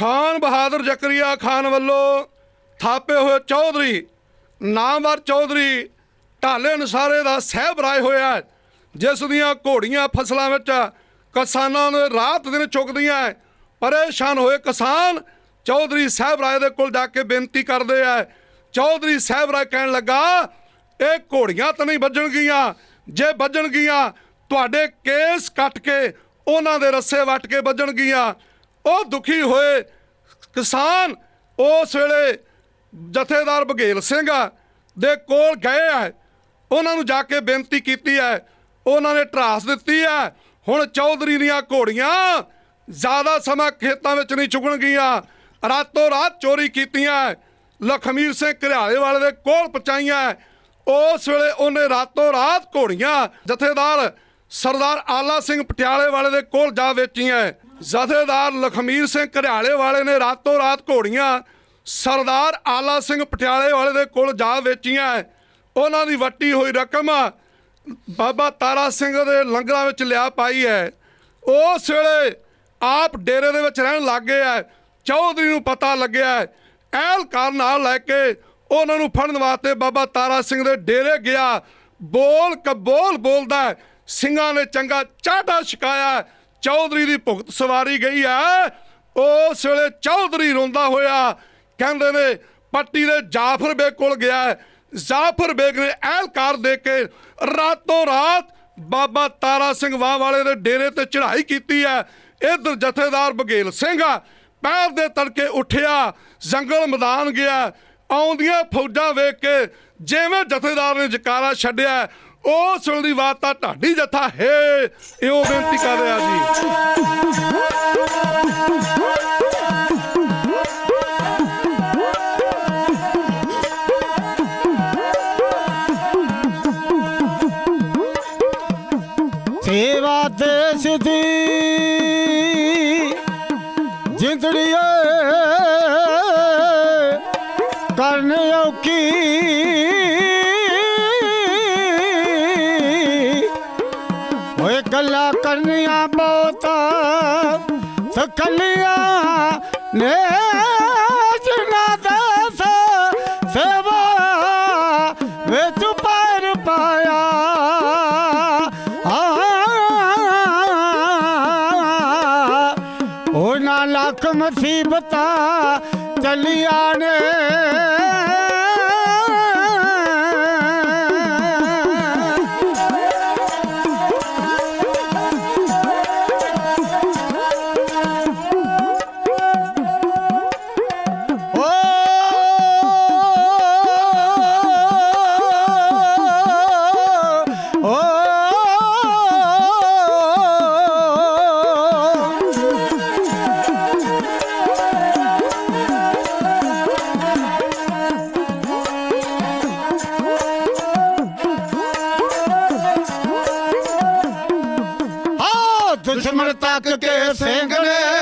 ਖਾਨ ਬਹਾਦਰ ਜ਼ਕਰੀਆ ਖਾਨ ਵੱਲੋਂ ਥਾਪੇ ਹੋਏ ਚੌਧਰੀ, ਨਾਮਵਰ ਚੌਧਰੀ ਢਾਲੇ ਨਸਾਰੇ ਦਾ ਸਹਿਬ ਰਾਏ ਹੋਇਆ ਜਿਸ ਦੀਆਂ ਘੋੜੀਆਂ ਫਸਲਾਂ ਵਿੱਚ ਕਿਸਾਨਾਂ ਨੂੰ ਰਾਤ ਦਿਨ ਚੁਗਦੀਆਂ ਹੈ। ਪਰੇਸ਼ਾਨ ਹੋਏ ਕਿਸਾਨ ਚੌਧਰੀ ਸਾਹਿਬ ਰਾਏ ਦੇ ਕੋਲ ਜਾ ਕੇ ਬੇਨਤੀ ਕਰਦੇ ਆ ਚੌਧਰੀ ਸਾਹਿਬ ਰਾਏ ਕਹਿਣ ਲੱਗਾ, ਇਹ ਘੋੜੀਆਂ ਤਾਂ ਨਹੀਂ ਵੱਜਣਗੀਆਂ, ਜੇ ਵੱਜਣਗੀਆਂ, ਤੁਹਾਡੇ ਕੇਸ ਕੱਟ ਕੇ ਉਹਨਾਂ ਦੇ ਰੱਸੇ ਵੱਟ ਕੇ ਵੱਜਣਗੀਆਂ ਉਹ ਦੁਖੀ ਹੋਏ ਕਿਸਾਨ ਉਸ ਵੇਲੇ ਜਥੇਦਾਰ ਬਘੇਲ ਸਿੰਘ ਦੇ ਕੋਲ ਗਏ ਆ। ਉਹਨਾਂ ਨੂੰ ਜਾ ਕੇ ਬੇਨਤੀ ਕੀਤੀ ਹੈ ਉਹਨਾਂ ਨੇ ਟਰਾਸ ਦਿੱਤੀ ਹੈ ਹੁਣ ਚੌਧਰੀ ਦੀਆਂ ਘੋੜੀਆਂ ਜ਼ਿਆਦਾ ਸਮਾਂ ਖੇਤਾਂ ਵਿੱਚ ਨਹੀਂ ਚੁਗਣਗੀਆਂ। ਰਾਤੋਂ ਰਾਤ ਚੋਰੀ ਕੀਤੀਆਂ। ਲਖਮੀਰ ਸਿੰਘ ਘਰਿਆਲੇ ਵਾਲੇ ਦੇ ਕੋਲ ਪਹੁੰਚਾਈਆਂ। ਉਸ ਵੇਲੇ ਉਹਨੇ ਰਾਤੋਂ ਰਾਤ ਘੋੜੀਆਂ ਜਥੇਦਾਰ ਸਰਦਾਰ ਆਲਾ ਸਿੰਘ ਪਟਿਆਲੇ ਵਾਲੇ ਦੇ ਕੋਲ ਜਾ ਵੇਚੀਆਂ। ਜਥੇਦਾਰ ਲਖਮੀਰ ਸਿੰਘ ਘਰਿਆਲੇ ਵਾਲੇ ਨੇ ਰਾਤੋਂ ਰਾਤ ਘੋੜੀਆਂ ਸਰਦਾਰ ਆਲਾ ਸਿੰਘ ਪਟਿਆਲੇ ਵਾਲੇ ਦੇ ਕੋਲ ਜਾ ਵੇਚੀਆਂ। ਉਹਨਾਂ ਦੀ ਵੱਟੀ ਹੋਈ ਰਕਮ ਬਾਬਾ ਤਾਰਾ ਸਿੰਘ ਦੇ ਲੰਗਰਾਂ ਵਿੱਚ ਲਿਆ ਪਾਈ ਹੈ। ਉਸ ਵੇਲੇ ਆਪ ਡੇਰੇ ਦੇ ਵਿੱਚ ਰਹਿਣ ਲੱਗ ਗਏ ਆ ਚੌਧਰੀ ਨੂੰ ਪਤਾ ਲੱਗਿਆ ਐਲਕਾਰ ਨਾਲ ਲੈ ਕੇ ਉਹਨਾਂ ਨੂੰ ਫੜਨ ਵਾਸਤੇ ਬਾਬਾ ਤਾਰਾ ਸਿੰਘ ਦੇ ਡੇਰੇ ਗਿਆ। ਬੋਲ ਕਬੋਲ ਬੋਲਦਾ ਸਿੰਘਾਂ ਨੇ ਚੰਗਾ ਚਾਟਾ ਛਕਾਇਆ। ਚੌਧਰੀ ਦੀ ਭੁਗਤ ਸਵਾਰੀ ਗਈ ਹੈ। ਉਸ ਵੇਲੇ ਚੌਧਰੀ ਰੋਂਦਾ ਹੋਇਆ ਕਹਿੰਦੇ ਨੇ, ਪੱਟੀ ਦੇ ਜਾਫਰ ਬੇਗ ਕੋਲ ਗਿਆ ਜਾਫਰ ਬੇਗ ਨੇ ਅਹਿਲਕਾਰ ਦੇ ਕੇ ਰਾਤੋਂ ਰਾਤ ਬਾਬਾ ਤਾਰਾ ਸਿੰਘ ਵਾਹ ਵਾਲੇ ਦੇ ਡੇਰੇ ਤੇ ਚੜ੍ਹਾਈ ਕੀਤੀ ਹੈ। ਇਧਰ ਜਥੇਦਾਰ ਬਘੇਲ ਸਿੰਘ ਆ, ਪੈਰ ਦੇ ਤੜਕੇ ਉੱਠਿਆ, ਜੰਗਲ ਮੈਦਾਨ ਗਿਆ। ਆਉਂਦੀਆਂ ਫੌਜਾਂ ਵੇਖ ਕੇ ਜਿਵੇਂ ਜਥੇਦਾਰ ਨੇ ਜਕਾਰਾ ਛੱਡਿਆ ਉਹ ਵੇਲੇ ਦੀ ਬਾਤ ਤਾਂ ਢਾਡੀ ਜਥਾ ਹੈ। ਇਹੋ ਬੇਨਤੀ ਕਰ ਰਿਹਾ ਜੀ। ਸੇਵਾ ਦੇਸ਼ ਦੀ ਜਿੰਦੜੀ ਕਰਨ ਔਕੀ ਗੱਲਾਂ ਕਰਨੀਆਂ ਬਹੁਤ। ਸਖਲੀਆਂ ਨੇ ਜਿਨਾ ਦਸ ਸੇਵਾ ਵਿੱਚ ਪਰ ਪਾਇਆ। ਆ ਉਹਨਾਂ ਲੱਖ ਮੁਸੀਬਤਾਂ ਚੱਲੀਆਂ ਨੇ। ਦੁਸ਼ਮਣ ਕੇ ਸਿੰਘ ਨੇ